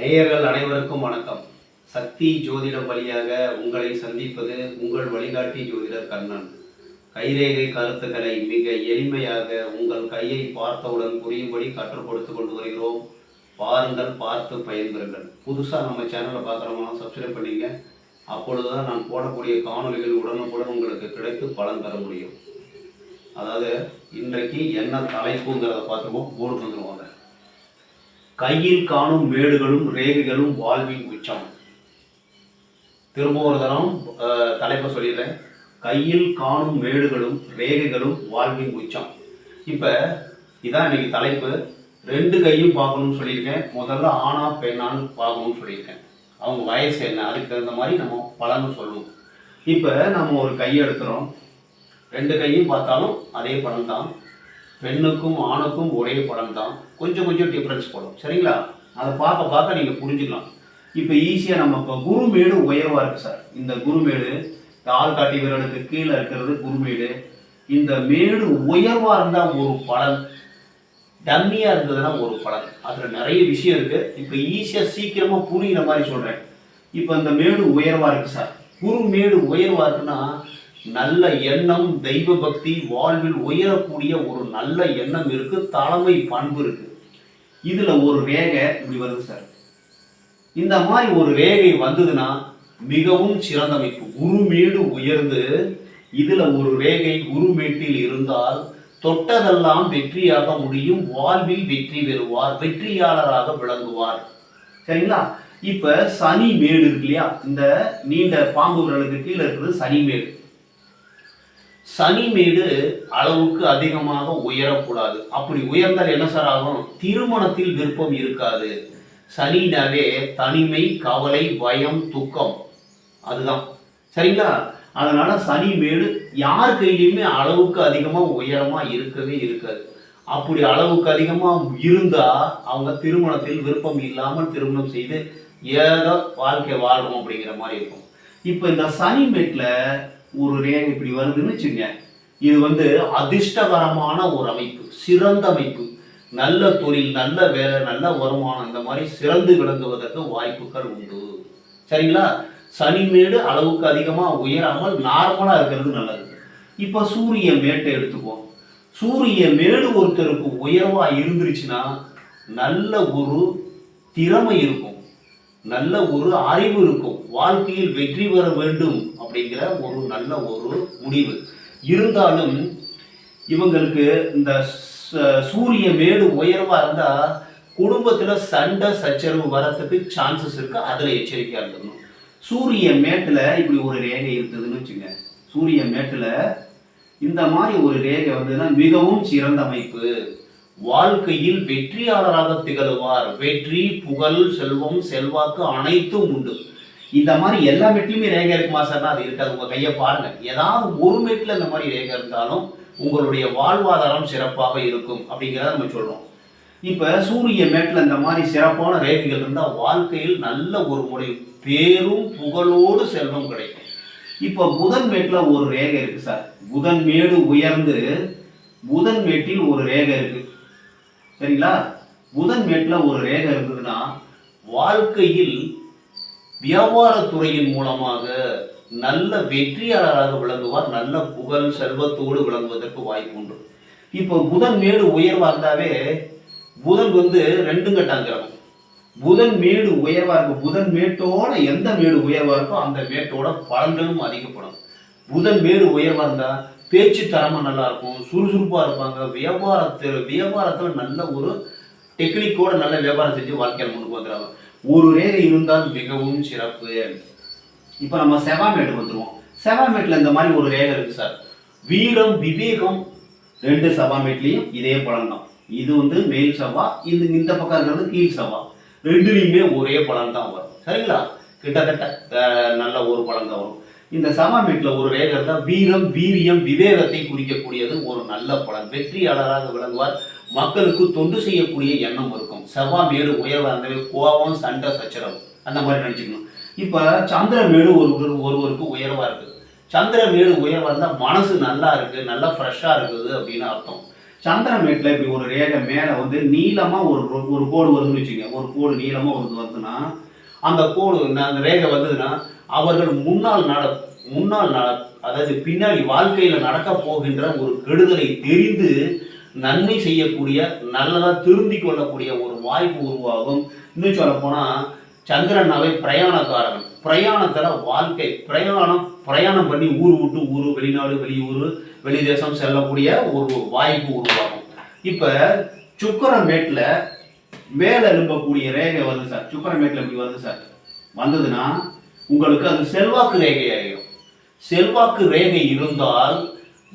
நேயர்கள் அனைவருக்கும் வணக்கம். சக்தி ஜோதிடம் வழியாக உங்களை சந்திப்பது உங்கள் வழிகாட்டி ஜோதிடர் கண்ணன். கைரேகை கருத்துக்களை மிக எளிமையாக உங்கள் கையை பார்த்தவுடன் புரியும்படி கற்றுக் கொடுத்து கொண்டு வருகிறோம். பாருங்கள் பார்த்து பயன்பெறுங்கள். புதுசாக நம்ம சேனலை பார்க்குறவங்க சப்ஸ்கிரைப் பண்ணிங்க அப்பொழுதுதான் நான் போடக்கூடிய காணொளிகள் உடனுக்குடன் உங்களுக்கு கிடைத்து பலன் தர முடியும். அதாவது இன்றைக்கு என்ன தலைப்புங்கிறத பார்த்துருவோம். போர்டு வந்துடுவோம் கையில் காணும் மேடுகளும் ரேகைகளும் வாழ்வின் உச்சம். திரும்ப ஒரு தரம் தலைப்பை சொல்லிடுறேன். கையில் காணும் மேடுகளும் ரேகைகளும் வாழ்வின் உச்சம். இப்போ இதான் இன்னைக்கு தலைப்பு. ரெண்டு கையும் பார்க்கணும்னு சொல்லியிருக்கேன். முதல்ல ஆணா பெண்ணான்னு பார்க்கணும்னு சொல்லியிருக்கேன். அவங்க வயசு என்ன? அதுக்கு தகுந்த மாதிரி நம்ம பலன்னு சொல்லுவோம். இப்போ நம்ம ஒரு கையை எடுக்கிறோம். ரெண்டு கையும் பார்த்தாலும் அதே படம் தான். பெண்ணுக்கும் ஆணுக்கும் ஒரே படம் தான் கொஞ்சம் கொஞ்சம் டிஃப்ரென்ஸ் படும். சரிங்களா? அதை பார்க்க பார்க்க நீங்கள் புரிஞ்சுக்கலாம். இப்போ ஈஸியாக நம்ம இப்போ குருமேடு உயர்வாக இருக்குது சார் இந்த குருமேடு ஆள் காட்டி விரலுக்கு கீழே இருக்கிறது குருமேடு. இந்த மேடு உயர்வாக இருந்தால் ஒரு பலன் டம்மியாக இருந்ததுன்னா ஒரு பலன் அதில் நிறைய விஷயம் இருக்குது இப்போ ஈஸியாக சீக்கிரமாக புரிகிற மாதிரி சொல்கிறேன் இப்போ இந்த மேடு உயர்வாக இருக்குது சார் குரு மேடு உயர்வாக இருக்குன்னா நல்ல எண்ணம் தெய்வ பக்தி வாழ்வில் உயரக்கூடிய ஒரு நல்ல எண்ணம் இருக்கு தலைமை பண்பு இருக்கு. இதுல ஒரு ரேகை இப்படி வருது சார். இந்த மாதிரி ஒரு ரேகை வந்ததுன்னா மிகவும் சிறந்த அமைப்பு. குருமேடு உயர்ந்து இதுல ஒரு ரேகை குருமேட்டில் இருந்தால் தொட்டதெல்லாம் வெற்றியாக முடியும் வாழ்வில் வெற்றி பெறுவார் வெற்றியாளராக விளங்குவார். சரிங்களா? இப்ப சனி மேடு இருக்கு இல்லையா? இந்த நீண்ட பாம்பு விரலுக்கு கீழே இருக்கிறது சனி மேடு. சனிமேடு அளவுக்கு அதிகமாக உயரக்கூடாது. அப்படி உயர்ந்தால் என்ன சார் ஆகும்? திருமணத்தில் விருப்பம் இருக்காது. சனினாவே தனிமை கவலை பயம் துக்கம். அதுதான். சரிங்களா? அதனால சனிமேடு யார் கையிலையுமே அளவுக்கு அதிகமாக உயரமாக இருக்கவே இருக்காது. அப்படி அளவுக்கு அதிகமாக இருந்தால் அவங்க திருமணத்தில் விருப்பம் இல்லாமல் திருமணம் செய்து ஏதோ வாழ்க்கை வாழணும் அப்படிங்கிற மாதிரி இருக்கும். இப்போ இந்த சனிமேட்டில் ஒரு ரேகை இப்படி வருதுன்னு வச்சுங்க. இது வந்து அதிர்ஷ்டகரமான ஒரு அமைப்பு சிறந்த அமைப்பு. நல்ல தொழில் நல்ல வேலை நல்ல வருமானம் இந்த மாதிரி சிறந்து விளங்குவதற்கு வாய்ப்புகள் உண்டு. சரிங்களா? சனி மேடு அளவுக்கு அதிகமாக உயராமல் நார்மலாக இருக்கிறது நல்லது. இப்போ சூரிய மேட்டை எடுத்துக்குவோம். சூரிய மேடு ஒருத்தருக்கு உயர்வாக இருந்துருச்சுன்னா நல்ல ஒரு திறமை இருக்கும். நல்ல ஒரு அறிவு இருக்கும். வாழ்க்கையில் வெற்றி பெற வேண்டும் அப்படிங்கிற ஒரு நல்ல ஒரு முடிவு. இருந்தாலும் இவங்களுக்கு இந்த சூரிய மேடு உயர்வாக இருந்தால் குடும்பத்தில் சண்டை சச்சரவு வரத்துக்கு சான்சஸ் இருக்குது அதில் எச்சரிக்கையாக இருக்கணும் சூரிய மேட்டில் இப்படி ஒரு ரேகை இருக்குதுன்னு வச்சுங்க. சூரிய மேட்டில் இந்த மாதிரி ஒரு ரேகை வந்ததுன்னா மிகவும் சிறந்த அமைப்பு. வாழ்க்கையில் வெற்றியாளராக திகழுவார். வெற்றி புகழ் செல்வம் செல்வாக்கு அனைத்தும் உண்டு. இந்த மாதிரி எல்லா மெட்லையுமே ரேகை இருக்குமா சார்னா அது இருக்காது. உங்க கையை பாருங்க. ஏதாவது ஒரு மெட்ல இந்த மாதிரி ரேகை இருந்தாலும் உங்களுடைய வாழ்வாதாரம் சிறப்பாக இருக்கும் அப்படிங்கிறத நம்ம சொல்றோம். இப்ப சூரிய மேட்ல இந்த மாதிரி சிறப்பான ரேகைகள் இருந்தால் வாழ்க்கையில் நல்ல ஒரு முறை பேரும் புகழோடு செல்வம் கிடைக்கும். இப்ப புதன் மேட்ல ஒரு ரேகை இருக்கு சார். புதன் மேடு உயர்ந்து புதன் மேட்டில் ஒரு ரேகை இருக்கு. சரிங்களா? புதன் மேட்டில் ஒரு ரேகை இருந்ததுன்னா வாழ்க்கையில் வியாபாரத்துறையின் மூலமாக நல்ல வெற்றியாளராக விளங்குவார் நல்ல புகழ் செல்வத்தோடு விளங்குவதற்கு வாய்ப்பு உண்டு. இப்போ புதன் மேடு உயர்வாக இருந்தாவே புதன் வந்து ரெண்டும் கட்டாங்கிறோம் புதன் மேடு உயர்வா இருக்கும் புதன் மேட்டோட எந்த மேடு உயர்வா இருக்கோ அந்த மேட்டோட பலன்களும் அதிகப்படும். புதன் மேடு உயர்வா இருந்தா பேச்சு தரமாக நல்லாயிருக்கும் சுறுசுறுப்பாக இருப்பாங்க. வியாபாரத்தில் வியாபாரத்தில் நல்ல ஒரு டெக்னிக்கோட நல்ல வியாபாரம் செஞ்சு வாழ்க்கையில் முன்னுக்கு வந்துடுறாங்க ஒரு ரேகை இருந்தால் மிகவும் சிறப்பு. இப்போ நம்ம செவாமேட் வந்துடுவோம் செவாமேட்டில் இந்த மாதிரி ஒரு ரேகை இருக்குது சார். வீரம் விவேகம் ரெண்டு செவாமேட்லேயும் இதே பலன் தான் இது வந்து மேல் செவ்வா இது இந்த பக்கம் இருக்கிறது கீழ் செவ்வா. ரெண்டுலேயுமே ஒரே பலன் தான் வரும். சரிங்களா? கிட்டத்தட்ட நல்ல ஒரு பலன் தான் வரும். இந்த சமமீட்டில் ஒரு ரேகை இருந்தால் வீரம் வீரியம் விவேகத்தை குறிக்கக்கூடியது ஒரு நல்ல பலன். வெற்றியாளராக விளங்குவார். மக்களுக்கு தொண்டு செய்யக்கூடிய எண்ணம் இருக்கும். செவ்வாய் மேடு உயர்வாக இருந்தாலே கோபம் சண்டை சச்சரவு. அந்த மாதிரி நினச்சிக்கணும். இப்போ சந்திர மேடு ஒரு ஒருவருக்கு உயர்வாக இருக்குது. சந்திர மேடு உயர்வாக இருந்தால் மனசு நல்லா இருக்குது நல்லா ஃப்ரெஷ்ஷாக இருக்குது அப்படின்னு அர்த்தம். சந்திரமேட்டில் இப்படி ஒரு ரேகை மேலே வந்து நீளமாக ஒரு ஒரு கோடு வருதுன்னு வச்சுக்கோங்க. ஒரு கோடு நீளமாக வருது வருதுன்னா அந்த கோடு அந்த ரேகை வந்ததுன்னா அவர்கள் முன்னால் நட முன்னால் நட அதாவது பின்னாடி வாழ்க்கையில் நடக்க போகின்ற ஒரு கெடுதலை தெரிந்து நன்மை செய்யக்கூடிய நல்லதா திருந்தி கொள்ளக்கூடிய ஒரு வாய்ப்பு உருவாகும். இன்னும் சொல்ல போனா சந்திரனாவே பிரயாணக்காரன். பிரயாணத்துல வாழ்க்கை பிரயாணம் பிரயாணம் பண்ணி ஊர் விட்டு ஊர் வெளிநாடு வெளியூர் வெளி தேசம் செல்லக்கூடிய ஒரு வாய்ப்பு உருவாகும். இப்ப சுக்கரமேட்டில் மேல எழும்பக்கூடிய ரேகை வருது சார். சுக்கரமேட்டில் இப்படி வருது சார்? வந்ததுன்னா உங்களுக்கு அது செல்வாக்கு ரேகையாகிடும் செல்வாக்கு ரேகை இருந்தால்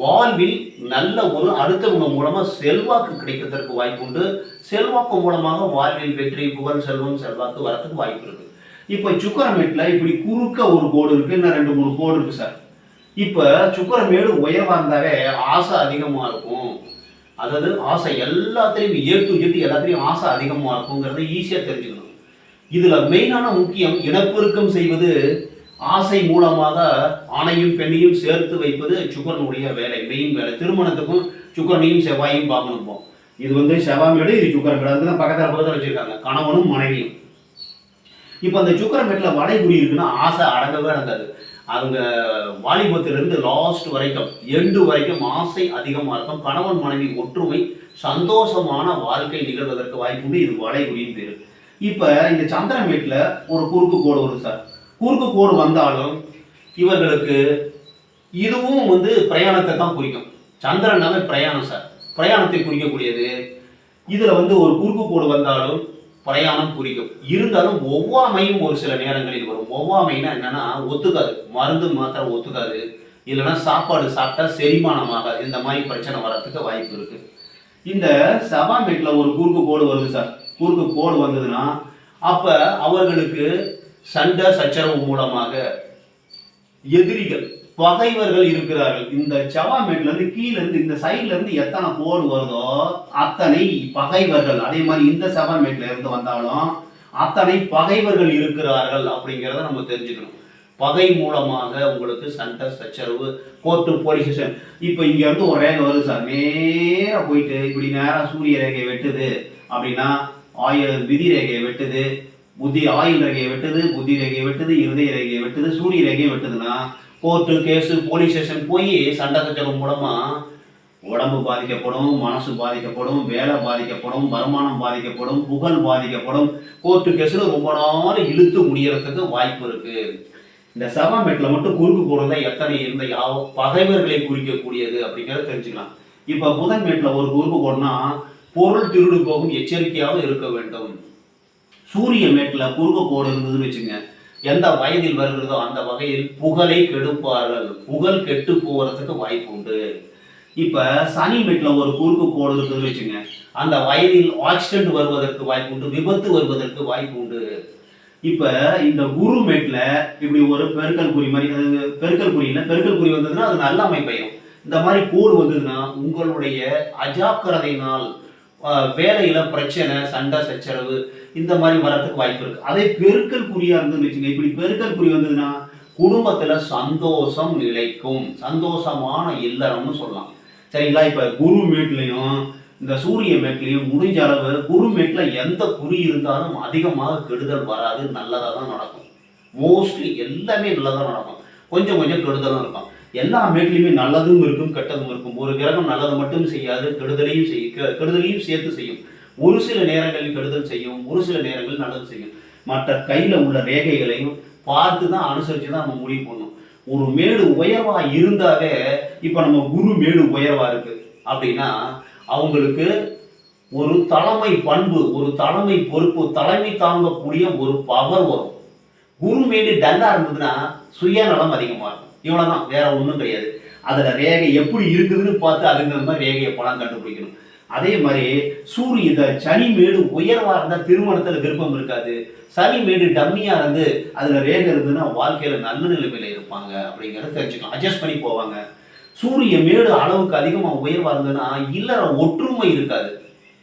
வாழ்வில் நல்ல ஒரு அடுத்தவங்க மூலமாக செல்வாக்கு கிடைக்கிறதற்கு வாய்ப்பு உண்டு. செல்வாக்கு மூலமாக வாழ்வில் வெற்றி புகழ் செல்வம் செல்வாக்கு வரத்துக்கு வாய்ப்பு இருக்கு. இப்போ சுக்கரமேட்டில் இப்படி குறுக்க ஒரு கோடு இருக்கு இன்னும் ரெண்டு மூணு கோடு இருக்கு சார். இப்போ சுக்கரமேடு உயர்வாக இருந்தாவே ஆசை அதிகமாக இருக்கும். அதாவது ஆசை எல்லாத்துலேயும் ஏற்று ஏற்று எல்லாத்திலையும் எல்லாத்துலேயும் ஆசை அதிகமாக இருக்குங்கிறத ஈஸியாக தெரிஞ்சுக்கணும். இதில் மெயினான முக்கியம் இனப்பெருக்கம் செய்வது ஆசை மூலமாக ஆணையும் பெண்ணையும் சேர்த்து வைப்பது சுக்கரனுடைய வேலை மெயின் வேலை. திருமணத்துக்கும் சுக்கரனையும் செவ்வாயும் பார்க்கணும் இது வந்து செவ்வாய் செவ்வாமேடு இது சுக்கரமேடு அதுக்கு தான் பக்கத்தில் பக்கத்தில் வச்சிருக்காங்க. கணவனும் மனைவியும். இப்போ அந்த சுக்கரமேட்டில் வளைகுறி இருக்குன்னா ஆசை அடங்கவே அடங்காது. அவங்க வாலிபத்திலிருந்து லாஸ்ட் வரைக்கும் எண்டு வரைக்கும் ஆசை அதிகமாக இருக்கும். கணவன் மனைவி ஒற்றுமை சந்தோஷமான வாழ்க்கை நிகழ்வதற்கு வாய்ப்புண்டு இது வளைகுறின்னு பேர். இப்போ இந்த சந்திரன் வீட்டில் ஒரு குறுக்கு கோடு வரும் சார். குறுக்கு கோடு வந்தாலும் இவர்களுக்கு இதுவும் வந்து பிரயாணத்தை தான் குறிக்கும். சந்திரனாவே பிரயாணம் சார். பிரயாணத்தை குறிக்கக்கூடியது. இதில் வந்து ஒரு குறுக்கு கோடு வந்தாலும் பிரயாணம் குறிக்கும். இருந்தாலும் ஒவ்வாமையும் ஒரு சில நேரங்களில் வரும். ஒவ்வாமைனா என்னன்னா ஒத்துக்காது. மருந்து மாத்திரை ஒத்துக்காது. இல்லைன்னா சாப்பாடு சாப்பிட்டா செரிமானமாக இந்த மாதிரி பிரச்சனை வர்றதுக்கு வாய்ப்பு இருக்கு. இந்த சபாமேட்டில் ஒரு குறுக்கு கோடு வருது சார். குறுக்கு கோடு வந்ததுன்னா அப்போ அவர்களுக்கு சண்டை சச்சரவு மூலமாக எதிரிகள் பகைவர்கள் இருக்கிறார்கள். இந்த செவாமேட்லேருந்து கீழேருந்து இந்த சைட்லேருந்து எத்தனை கோடு வருதோ அத்தனை பகைவர்கள் அதே மாதிரி இந்த செவாமேட்ல இருந்து வந்தாலும் அத்தனை பகைவர்கள் இருக்கிறார்கள் அப்படிங்கிறத நம்ம தெரிஞ்சுக்கணும். பகை மூலமாக உங்களுக்கு சண்டை சச்சரவு கோர்ட்டு போலீஸ் ஸ்டேஷன் இப்போ இங்கேருந்து ஒரு ரேகை வருது சார். நேராக போயிட்டு இப்படி நேராக சூரிய ரேகை வெட்டுது அப்படின்னா ஆய விதி ரேகையை வெட்டுது புத்தி ஆயுள் ரேகையை வெட்டுது புத்தி ரேகையை வெட்டுது இருதய ரேகையை வெட்டுது சூரிய ரேகையை வெட்டுதுன்னா கோர்ட்டு கேஸு போலீஸ் ஸ்டேஷன் போய் சண்டை சச்சரவு மூலமா உடம்பு பாதிக்கப்படும் மனசு பாதிக்கப்படும் வேலை பாதிக்கப்படும் வருமானம் பாதிக்கப்படும் புகழ் பாதிக்கப்படும். கோர்ட்டு கேஸில் ரொம்ப நாள் இழுத்து முடியறதுக்கு வாய்ப்பு இருக்கு. இந்த செவமேட்டில் மட்டும் குறுக்கு போடுறதா எத்தனை இருந்த யாவோ பகைவர்களை குறிக்கக்கூடியது அப்படிங்கிறத தெரிஞ்சுக்கலாம். இப்போ புதன்மேட்டில் ஒரு குறுக்கு போடனா பொருள் திருடு போகும் எச்சரிக்கையாக இருக்க வேண்டும். சூரிய மேட்டில் குறுக்க கோடு இருந்ததுன்னு வச்சுங்க எந்த வயதில் வருகிறதோ அந்த வகையில் புகழை கெடுப்பார்கள். புகழ் கெட்டு போகிறதுக்கு வாய்ப்பு உண்டு. இப்போ சனி மேட்டில் ஒரு குறுக்கு கோடு இருக்குதுன்னு வச்சுங்க அந்த வயதில் ஆக்சிடென்ட் வருவதற்கு வாய்ப்பு உண்டு விபத்து வருவதற்கு வாய்ப்பு உண்டு. இப்போ இந்த குரு மேட்டில் இப்படி ஒரு பெருக்கல் குறி மாதிரி அது பெருக்கல் குறியில் பெருக்கல் குறி வந்ததுன்னா அது நல்ல அமைப்பையும். இந்த மாதிரி கோடு வந்ததுன்னா உங்களுடைய அஜாக்கிரதையினால் வேலையில் பிரச்சனை சண்டை சச்சரவு இந்த மாதிரி வரத்துக்கு வாய்ப்பு இருக்குது அதே பெருக்கல் குறியாக இருந்ததுன்னு வச்சுங்க இப்படி பெருக்கல் குறி வந்ததுன்னா குடும்பத்தில் சந்தோஷம் நிலைக்கும். சந்தோஷமான இல்லறம்னு சொல்லலாம். சரிங்களா? இப்போ குரு மேட்லயும் இந்த சூரிய மேட்லேயும் முடிஞ்ச அளவு குரு மேட்ல எந்த குறி இருந்தாலும் அதிகமாக கெடுதல் வராது. நல்லதாக தான் நடக்கும். மோஸ்ட்லி எல்லாமே நல்லதாக நடக்கும். கொஞ்சம் கொஞ்சம் கெடுதலும் இருக்கும் எல்லா மேட்லையுமே நல்லதும் இருக்கும் கெட்டதும் இருக்கும். ஒரு கிரகம் நல்லது மட்டும் செய்யாது கெடுதலையும் செய்யும் கெடுதலையும் சேர்த்து செய்யும். ஒரு சில நேரங்களில் கெடுதல் செய்யும் ஒரு சில நேரங்களில் நல்லது செய்யும். மற்ற கையில் உள்ள ரேகைகளையும் பார்த்து தான் அனுசரித்து தான் நம்ம முடிவு பண்ணணும். ஒரு மேடு உயர்வாக இருந்தாவே இப்போ நம்ம குரு மேடு உயர்வாக இருக்கு. அப்படின்னா அவங்களுக்கு ஒரு தலைமை பண்பு ஒரு தலைமை பொறுப்பு தலைமை தாங்கக்கூடிய ஒரு பவர் வரும். குரு மேடு டல்லாக இருந்ததுன்னா சுயநலம் அதிகமாக இருக்கும். இவ்வளோ தான் வேற ஒன்றும் கிடையாது. அதில் ரேகை எப்படி இருக்குதுன்னு பார்த்து அதுங்கிற மாதிரி ரேகையை பலம் கண்டுபிடிக்கணும். அதே மாதிரி சூரிய இந்த சனி மேடு உயர்வாக இருந்தால் திருமணத்தில் விருப்பம் இருக்காது. சனி மேடு டம்மியாக இருந்து அதில் ரேகை இருந்ததுன்னா வாழ்க்கையில் நல்ல நிலைமையில் இருப்பாங்க அப்படிங்கிறத தெரிஞ்சுக்கலாம். அட்ஜஸ்ட் பண்ணி போவாங்க. சூரிய மேடு அளவுக்கு அதிகமாக உயர்வாக இருந்ததுன்னா இல்லற ஒற்றுமை இருக்காது.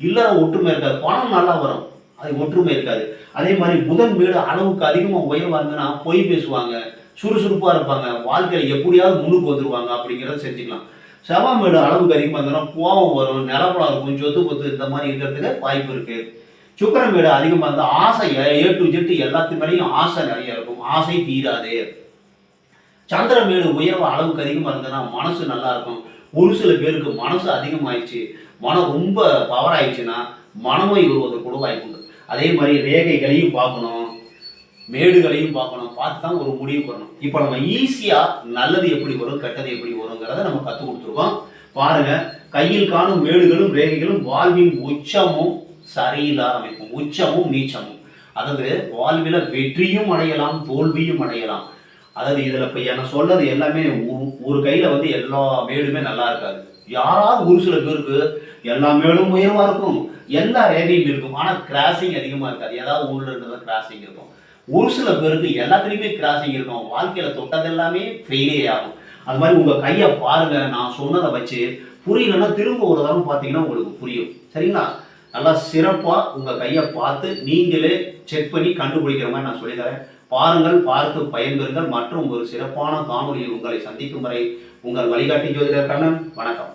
இல்லற ஒற்றுமை இருக்காது. பணம் நல்லா வரும். அது ஒற்றுமை இருக்காது. அதே மாதிரி புதன் மேடு அளவுக்கு அதிகமாக உயர்வாக இருந்ததுன்னா பொய் பேசுவாங்க. சுறுசுறுப்பாக இருப்பாங்க. வாழ்க்கையில் எப்படியாவது முன்னுக்கு வந்துருவாங்க அப்படிங்கிறத செஞ்சுக்கலாம். செவ்வாமேடு அளவுக்கு அதிகமாக இருந்ததுன்னா கோபம் வரும் நிலப்படம் இருக்கும் சொத்து பொத்து இந்த மாதிரி இருக்கிறதுக்கு வாய்ப்பு இருக்குது சுக்கரமேடு மேடு அதிகமாக இருந்தால் ஆசை ஏ டு ஜெட்டு எல்லாத்து மேலேயும் ஆசை நிறைய இருக்கும். ஆசை தீராது. சந்திரமேடு உயர்வு அளவுக்கு அதிகமாக இருந்ததுன்னா மனசு நல்லா இருக்கும். ஒரு சில பேருக்கு மனசு அதிகமாயிடுச்சு. மனம் ரொம்ப பவர் ஆயிடுச்சுன்னா மனநோய் வருவதற்கு கூட வாய்ப்பு உண்டு. அதே மாதிரி ரேகைகளையும் பார்க்கணும். மேடுகளையும் பார்க்கணும் பார்த்து தான் ஒரு முடிவு பண்ணணும் இப்போ நம்ம ஈஸியாக நல்லது எப்படி வரும் கெட்டது எப்படி வருங்கிறத நம்ம கற்றுக் கொடுத்துருக்கோம். பாருங்க கையில் காணும் மேடுகளும் ரேகைகளும் வாழ்வின் உச்சமும் சரியில்லாத அமைப்பும் உச்சமும் நீச்சமும். அதாவது வாழ்வில் வெற்றியும் அடையலாம் தோல்வியும் அடையலாம். அதாவது இதில் இப்போ என்ன சொல்றது எல்லாமே ஒரு கையில் வந்து எல்லா மேடுமே நல்லா இருக்காது. யாராவது ஒரு சில பேருக்கு எல்லா மேடும் உயர்வாக இருக்கும் எல்லா ரேகையும் இருக்கும். ஆனால் கிராசிங் அதிகமாக இருக்காது. ஏதாவது ஊரில் ரெண்டு கிராசிங் இருக்கும். ஒரு சில பேருக்கு எல்லாத்துலேயுமே கிராசிங் இருக்கும் வாழ்க்கையில் தொட்டது எல்லாமே ஃபெயிலே ஆகும். அது மாதிரி உங்கள் கையை பாருங்கள் நான் சொன்னதை வச்சு புரியலன்னா திரும்ப ஒரு தடவை பார்த்தீங்கன்னா உங்களுக்கு புரியும். சரிங்களா? நல்லா சிறப்பாக உங்கள் கையை பார்த்து நீங்களே செக் பண்ணி கண்டுபிடிக்கிற மாதிரி நான் சொல்லித்தரேன். பாருங்கள் பார்த்து பயன்பெறுங்கள். மற்றும் ஒரு சிறப்பான காணொலியில் உங்களை சந்திக்கும் வரை உங்கள் வழிகாட்டி ஜோதிடர் கண்ணன். வணக்கம்.